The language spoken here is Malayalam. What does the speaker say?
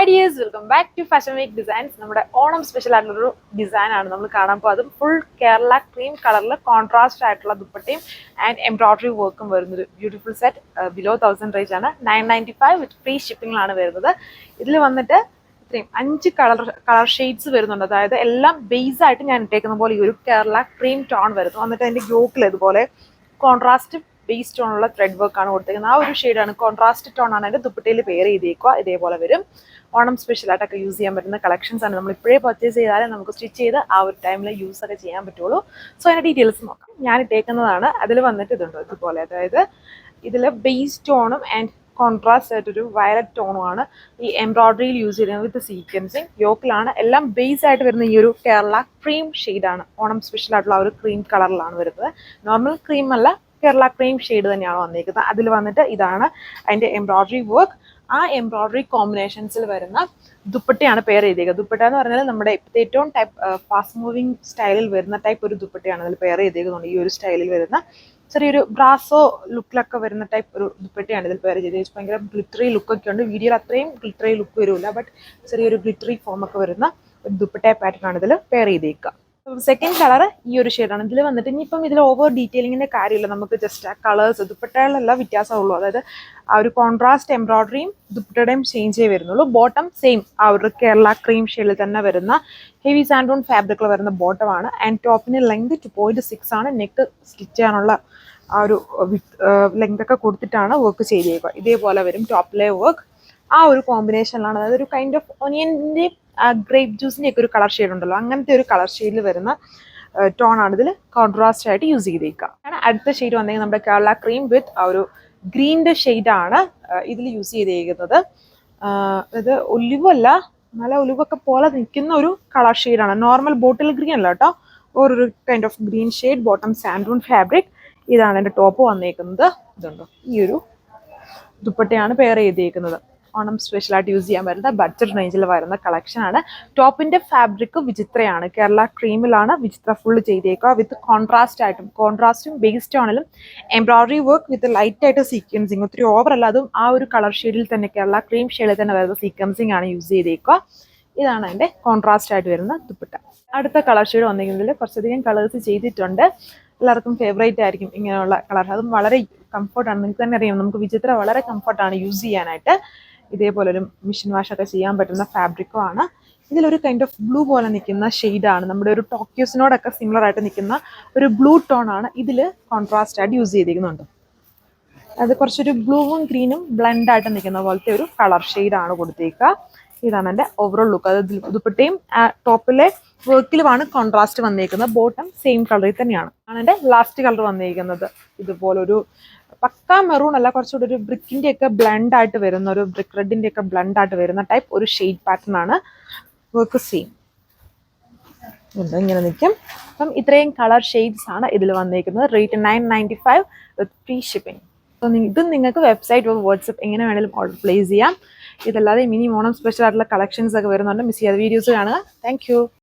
Hi dears welcome back to fashion week designs നമ്മുടെ ഓണം സ്പെഷ്യൽ ആയിട്ടുള്ളൊരു ഡിസൈൻ ആണ് നമ്മൾ കാണാൻ പോകും അതും ഫുൾ കേരള ക്രീം കളറിൽ കോൺട്രാസ്റ്റ് ആയിട്ടുള്ള ദുപ്പട്ടയും ആൻഡ് എംബ്രോയിഡറി വർക്കും വരുന്നൊരു beautiful set below thousand range ആണ്. Nine ninety five with free ഷിപ്പിംഗിലാണ് വരുന്നത്. ഇതിൽ വന്നിട്ട് ഇത്രയും അഞ്ച് കളർ കളർ ഷെയ്ഡ്സ് വരുന്നുണ്ട്. അതായത് എല്ലാം ബേസ് ആയിട്ട് ഞാൻ ഇട്ടേക്കുന്ന പോലെ ഈ ഒരു കേരള ക്രീം ടോൺ വരുന്നു. എന്നിട്ട് അതിന്റെ യോക്കിൽ ഇതുപോലെ കോൺട്രാസ്റ്റ് ബേസ് ടോണുള്ള ത്രെഡ് വർക്ക് ആണ് കൊടുത്തേക്കുന്നത്. ആ ഒരു ഷെയ്ഡാണ് കോൺട്രാസ്റ്റ് ടോൺ ആണ് അതിന്റെ ദുപ്പട്ടയിൽ പേര് ചെയ്തേക്കുക. ഇതേപോലെ വരും. ഓണം സ്പെഷ്യൽ ആയിട്ടൊക്കെ യൂസ് ചെയ്യാൻ പറ്റുന്ന കളക്ഷൻസ് ആണ്. നമ്മൾ ഇപ്പോഴേ പർച്ചേസ് ചെയ്താലേ നമുക്ക് സ്റ്റിച്ച് ചെയ്ത് ആ ഒരു ടൈമിൽ യൂസ് ഒക്കെ ചെയ്യാൻ പറ്റുള്ളൂ. സോ അതിന്റെ ഡീറ്റെയിൽസ് നോക്കാം. ഞാൻ ഇട്ടേക്കുന്നതാണ്. അതിൽ വന്നിട്ട് ഇതുണ്ട് ഇതുപോലെ. അതായത് ഇതിൽ ബേസ് ടോണും ആൻഡ് കോൺട്രാസ്റ്റ് ആയിട്ടൊരു വയലറ്റ് ടോണുമാണ് ഈ എംബ്രോയിഡറിയിൽ യൂസ് ചെയ്യുന്നത് വിത്ത് സീക്വൻസിങ് യോക്കിലാണ്. എല്ലാം ബേസ് ആയിട്ട് വരുന്ന ഈ ഒരു കേരള ക്രീം ഷെയ്ഡാണ് ഓണം സ്പെഷ്യൽ ആയിട്ടുള്ള ആ ഒരു ക്രീം കളറിലാണ് വരുന്നത്. നോർമൽ ക്രീം അല്ല കേരള ക്രീം ഷെയ്ഡ് തന്നെയാണ് വന്നിരിക്കുന്നത്. അതിൽ വന്നിട്ട് ഇതാണ് അതിന്റെ എംബ്രോയ്ഡറി വർക്ക് ആ എംബ്രോയ്ഡറി കോമ്പിനേഷൻസിൽ വരുന്ന ദുപ്പട്ടയാണ് പേര് ചെയ്തേക്കുന്നത്. ദുപ്പട്ട എന്ന് പറഞ്ഞാൽ നമ്മുടെ ഏറ്റവും ടൈപ്പ് ഫാസ്റ്റ് മൂവിങ് സ്റ്റൈലിൽ വരുന്ന ടൈപ്പ് ഒരു ദുപ്പട്ടയാണ് അതിൽ പേര് ചെയ്തേക്കുന്നുണ്ട്. ഈ ഒരു സ്റ്റൈലിൽ വരുന്ന ചെറിയൊരു ബ്രാസോ ലുക്കിലൊക്കെ വരുന്ന ടൈപ്പ് ഒരു ദുപ്പട്ടയാണ് ഇതിൽ പേര് ചെയ്തത് ഭയങ്കര ഗ്ലിറ്ററി ലുക്കൊക്കെ ഉണ്ട്. വീഡിയോയിൽ അത്രയും ഗ്ലിറ്ററി ലുക്ക് വരില്ല ബട്ട് ചെറിയൊരു ഗ്ലിറ്ററി ഫോം ഒക്കെ വരുന്ന ഒരു ദുപ്പട്ട പാറ്റേൺ ആണ് ഇതിൽ പെയർ ചെയ്തേക്കുക. സെക്കൻഡ് കളർ ഈ ഒരു ഷെയ്ഡാണ് ഇതിൽ വന്നിട്ട് ഇനിയിപ്പം ഇതിൽ ഓവർ ഡീറ്റെയിലിങ്ങിന്റെ കാര്യമില്ല. നമുക്ക് ജസ്റ്റ് ആ കളേഴ്സ് ദുപ്പട്ടകളിലെല്ലാം വ്യത്യാസമുള്ളൂ. അതായത് ആ ഒരു കോൺട്രാസ്റ്റ് എംബ്രോയിഡറിയും ദുപ്പട്ടയുടെയും ചേഞ്ച് വരുന്നുള്ളൂ. ബോട്ടം സെയിം ആ ഒരു കേരള ക്രീം ഷെയ്ഡിൽ തന്നെ വരുന്ന ഹെവി സാൻഡോൺ ഫാബ്രിക്കിൽ വരുന്ന ബോട്ടമാണ് ആൻഡ് ടോപ്പിന് ലെങ്ത് ടു പോയിന്റ് സിക്സ് ആണ്. നെക്ക് സ്റ്റിച്ച് ചെയ്യാനുള്ള ആ ഒരു ലെങ്ത് ഒക്കെ കൊടുത്തിട്ടാണ് വർക്ക് ചെയ്തേക്കുക. ഇതേപോലെ വരും ടോപ്പിലെ വർക്ക് ആ ഒരു കോമ്പിനേഷനിലാണ് അതായത് ഒരു കൈൻഡ് ഓഫ് ഒനിയന്റെ ഗ്രേപ്പ് ജ്യൂസിന്റെ ഒക്കെ ഒരു കളർ ഷെയ്ഡ് ഉണ്ടല്ലോ. അങ്ങനത്തെ ഒരു കളർ ഷെയ്ഡിൽ വരുന്ന ടോൺ ആണ് ഇതിൽ കോൺട്രാസ്റ്റ് ആയിട്ട് യൂസ് ചെയ്തേക്കുക അടുത്ത ഷെയ്ഡ് വന്നെങ്കിൽ നമ്മുടെ കേരള ക്രീം വിത്ത് ആ ഒരു ഗ്രീന്റെ ഷെയ്ഡാണ് ഇതിൽ യൂസ് ചെയ്തേക്കുന്നത്. ഇത് ഒലിവല്ല നല്ല ഒലിവൊക്കെ പോലെ നിൽക്കുന്ന ഒരു കളർ ഷെയ്ഡാണ് നോർമൽ ബോട്ടിൽ ഗ്രീൻ അല്ല കേട്ടോ. ഒരു kind of green shade bottom സാൻഡൂൺ fabric ഇതാണ് എന്റെ ടോപ്പ് വന്നേക്കുന്നത്. ഇതുണ്ടോ? ഈ ഒരു ദുപ്പട്ടയാണ് പെയർ ചെയ്തേക്കുന്നത്. ഓണം സ്പെഷ്യൽ ആയിട്ട് യൂസ് ചെയ്യാൻ വരുന്ന ബഡ്ജറ്റ് റേഞ്ചിൽ വരുന്ന കളക്ഷൻ ആണ്. ടോപ്പിന്റെ ഫാബ്രിക് വിചിത്രയാണ്. കേരള ക്രീമിലാണ് വിചിത്ര ഫുൾ ചെയ്തേക്കുക വിത്ത് കോൺട്രാസ്റ്റ് ആയിട്ടും കോൺട്രാസ്റ്റും ബേസ്ഡ് ആണെങ്കിലും എംബ്രോയിഡറി വർക്ക് വിത്ത് ലൈറ്റ് ആയിട്ട് സീക്വൻസിങ് ഒത്തിരി ഓവർ അല്ല അതും ആ ഒരു കളർ ഷെയ്ഡിൽ തന്നെ കേരള ക്രീം ഷെയ്ഡിൽ തന്നെ വരുന്ന സീക്വൻസിങ് ആണ് യൂസ് ചെയ്തേക്കുക. ഇതാണ് അതിന്റെ കോൺട്രാസ്റ്റ് ആയിട്ട് വരുന്ന ദുപ്പട്ട. അടുത്ത കളർ ഷെയ്ഡ് വന്നിരിക്കുന്നതിൽ കുറച്ചധികം കളേഴ്സ് ചെയ്തിട്ടുണ്ട്. എല്ലാവർക്കും ഫേവറേറ്റ് ആയിരിക്കും ഇങ്ങനെയുള്ള കളർ അതും വളരെ കംഫർട്ടാണ് നിങ്ങൾക്ക് തന്നെ അറിയാം നമുക്ക് വിചിത്ര വളരെ കംഫർട്ടാണ് യൂസ് ചെയ്യാനായിട്ട്. ഇതേപോലെ ഒരു മിഷൻ വാഷ് ഒക്കെ ചെയ്യാൻ പറ്റുന്ന ഫാബ്രിക്കും ആണ്. ഇതിലൊരു കൈൻഡ് ഓഫ് ബ്ലൂ പോലെ നിൽക്കുന്ന ഷെയ്ഡാണ് നമ്മുടെ ഒരു ടോക്കിയോസിനോടൊക്കെ സിമിലർ ആയിട്ട് നിൽക്കുന്ന ഒരു ബ്ലൂ ടോൺ ആണ് ഇതിൽ കോൺട്രാസ്റ്റ് ആയിട്ട് യൂസ് ചെയ്തിരിക്കുന്നുണ്ട്. അത് കുറച്ചൊരു ബ്ലൂവും ഗ്രീനും ബ്ലെൻഡായിട്ട് നിൽക്കുന്ന പോലത്തെ ഒരു കളർ ഷെയ്ഡാണ് കൊടുത്തേക്കുക. ഇതാണ് എന്റെ ഓവറോൾ ലുക്ക് അത് ദുപ്പട്ടയും ടോപ്പിലെ വർക്കിലുമാണ് കോൺട്രാസ്റ്റ് വന്നിരിക്കുന്നത്. ബോട്ടം സെയിം കളറിൽ തന്നെയാണ്. ആണ് എന്റെ ലാസ്റ്റ് കളർ വന്നിരിക്കുന്നത്. ഇതുപോലൊരു പക്ക മെറൂൺ അല്ല കുറച്ചുകൂടി ഒരു ബ്രിക്കിന്റെ ഒക്കെ ബ്ലണ്ട് ആയിട്ട് വരുന്ന ഒരു ബ്രിക്ക് റെഡിന്റെ ഒക്കെ ബ്ലണ്ട് ആയിട്ട് വരുന്ന ടൈപ്പ് ഒരു ഷെയ്ഡ് പാറ്റേൺ ആണ് വർക്ക് സെയിം ഇങ്ങനെ നിൽക്കും. അപ്പം ഇത്രയും കളർ ഷെയ്ഡ്സ് ആണ് ഇതിൽ വന്നിരിക്കുന്നത്. Rate nine ninety five with free shipping അപ്പോൾ ഇത് നിങ്ങൾക്ക് വെബ്സൈറ്റ് വാട്സപ്പ് എങ്ങനെ വേണമെങ്കിലും ഓർഡർ പ്ലേസ് ചെയ്യാം. ഇതല്ലാതെ മിനി ഓണം സ്പെഷ്യൽ ആയിട്ടുള്ള കളക്ഷൻസ് ഒക്കെ വരുന്നുണ്ട്. മിസ് ചെയ്യാതെ വീഡിയോസ് കാണുക. താങ്ക്